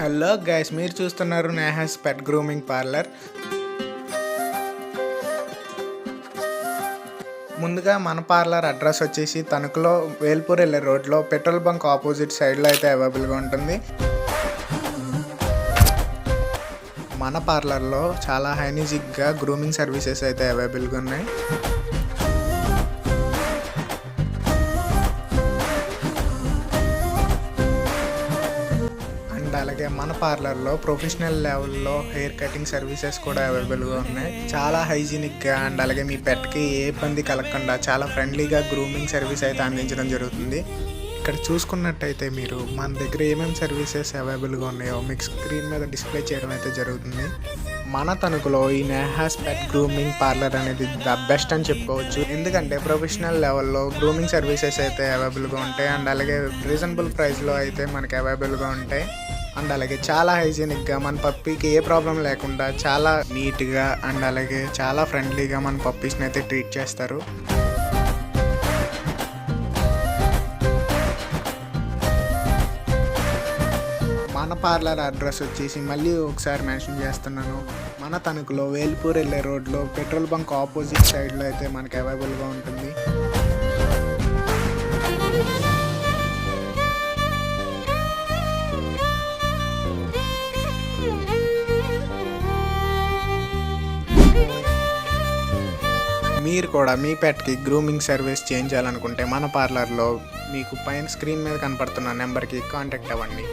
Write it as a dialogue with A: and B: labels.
A: Hello guys మీరు చూస్తున్నారు Neha's pet grooming parlour. ముందుగా మన పార్లర్ అడ్రస్ వచ్చేసి తణుకులో వేల్పూర్ వెళ్ళే రోడ్లో పెట్రోల్ బంక్ ఆపోజిట్ సైడ్లో అయితే అవైలబుల్గా ఉంటుంది. మన పార్లర్లో చాలా హైనీజిక్గా గ్రూమింగ్ సర్వీసెస్ అయితే అవైలబుల్గా ఉన్నాయి. అలాగే మన పార్లర్లో ప్రొఫెషనల్ లెవెల్లో హెయిర్ కటింగ్ సర్వీసెస్ కూడా అవైలబుల్గా ఉన్నాయి. చాలా హైజీనిక్గా అండ్ అలాగే మీ పెట్కి ఏ ఇబ్బంది కలగకుండా చాలా ఫ్రెండ్లీగా గ్రూమింగ్ సర్వీస్ అయితే అందించడం జరుగుతుంది. ఇక్కడ చూసుకున్నట్టయితే మీరు మన దగ్గర ఏమేమి సర్వీసెస్ అవైలబుల్గా ఉన్నాయో మీకు స్క్రీన్ మీద డిస్ప్లే చేయడం అయితే జరుగుతుంది. మన తణుకులో ఈ నేహాస్ పెట్ గ్రూమింగ్ పార్లర్ అనేది ద బెస్ట్ అని చెప్పుకోవచ్చు. ఎందుకంటే ప్రొఫెషనల్ లెవెల్లో గ్రూమింగ్ సర్వీసెస్ అయితే అవైలబుల్గా ఉంటాయి. అండ్ అలాగే రీజనబుల్ ప్రైస్లో అయితే మనకి అవైలబుల్గా ఉంటాయి. అండ్ అలాగే చాలా హైజీనిక్గా మన పప్పీకి ఏ ప్రాబ్లం లేకుండా చాలా నీట్గా అండ్ అలాగే చాలా ఫ్రెండ్లీగా మన పప్పీస్ని అయితే ట్రీట్ చేస్తారు. మన పార్లర్ అడ్రస్ వచ్చేసి మళ్ళీ ఒకసారి మెన్షన్ చేస్తున్నాను. మన తణుకులో వేల్పూర్ వెళ్ళే రోడ్లో పెట్రోల్ బంక్ ఆపోజిట్ సైడ్లో అయితే మనకి అవైలబుల్గా ఉంటుంది. మీరు కూడా మీ పెట్కి గ్రూమింగ్ సర్వీస్ చేయించాలనుకుంటే మన పార్లర్లో మీకు పైన స్క్రీన్ మీద కనపడుతున్న నెంబర్కి కాంటాక్ట్ అవ్వండి.